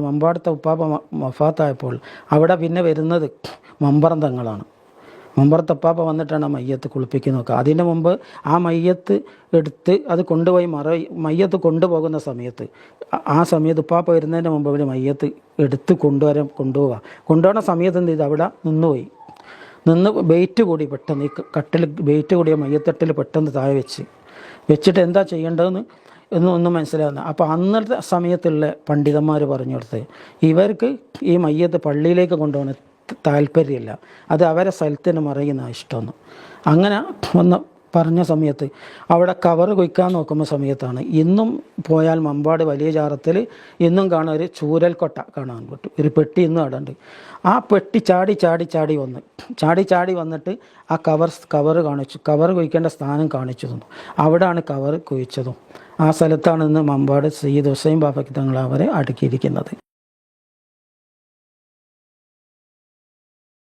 മമ്പാടത്തെ ഉപ്പാപ്പ മഫാത്തായപ്പോൾ അവിടെ പിന്നെ വരുന്നത് മമ്പറന്തങ്ങളാണ്. മമ്പറത്തെ ഉപ്പാപ്പ വന്നിട്ടാണ് ആ മയ്യത്ത് കുളിപ്പിക്കുന്നതൊക്കെ. അതിന് മുമ്പ് ആ മയ്യത്ത് എടുത്ത് അത് കൊണ്ടുപോയി മറ മയ്യത്ത് കൊണ്ടുപോകുന്ന സമയത്ത് ആ- സമയത്ത് ഉപ്പാപ്പ വരുന്നതിന് മുമ്പ് അവർ മയ്യത്ത് എടുത്ത് കൊണ്ടുവരാൻ കൊണ്ടുപോവുക. കൊണ്ടുപോകുന്ന സമയത്ത് എന്ത് ചെയ്തു? അവിടെ നിന്നുപോയി. നിന്ന് വെയിറ്റ് കൂടി പെട്ടെന്ന് ഈ കട്ടിൽ വെയിറ്റ് കൂടിയ മയ്യത്തട്ടിൽ പെട്ടെന്ന് താഴെ വെച്ച്. വെച്ചിട്ട് എന്താ ചെയ്യേണ്ടതെന്ന് ഒന്നും മനസ്സിലാകുന്ന അപ്പോൾ അന്നത്തെ സമയത്തുള്ള പണ്ഡിതന്മാർ പറഞ്ഞു കൊടുത്ത് ഇവർക്ക് ഈ മയ്യത്ത് പള്ളിയിലേക്ക് കൊണ്ടുപോകണ താല്പര്യമില്ല. അത് അവരെ സ്ഥലത്തിന് മറയുന്ന ഇഷ്ടമെന്ന് അങ്ങനെ ഒന്ന് പറഞ്ഞ സമയത്ത് അവിടെ കവർ കുയ്ക്കാൻ നോക്കുന്ന സമയത്താണ്. ഇന്നും പോയാൽ മമ്പാട് വലിയ ചാറത്തിൽ ഇന്നും കാണാൻ ഒരു ചൂരൽക്കൊട്ട കാണാൻ പറ്റും. ഒരു പെട്ടി ഇന്നും അവിടെ ഉണ്ട്. ആ പെട്ടി ചാടി ചാടി ചാടി വന്ന് ചാടി ചാടി വന്നിട്ട് ആ കവർ കവർ കാണിച്ചു കവർ കുയ്ക്കേണ്ട സ്ഥാനം കാണിച്ചു തന്നു അവിടെയാണ് കവർ കുഴിച്ചതും. ആ സ്ഥലത്താണ് ഇന്ന് മമ്പാട് സയ്യിദ് ഹുസൈൻ ബാബയ്ക്ക് തങ്ങൾ അവരെ അടുക്കിയിരിക്കുന്നത്.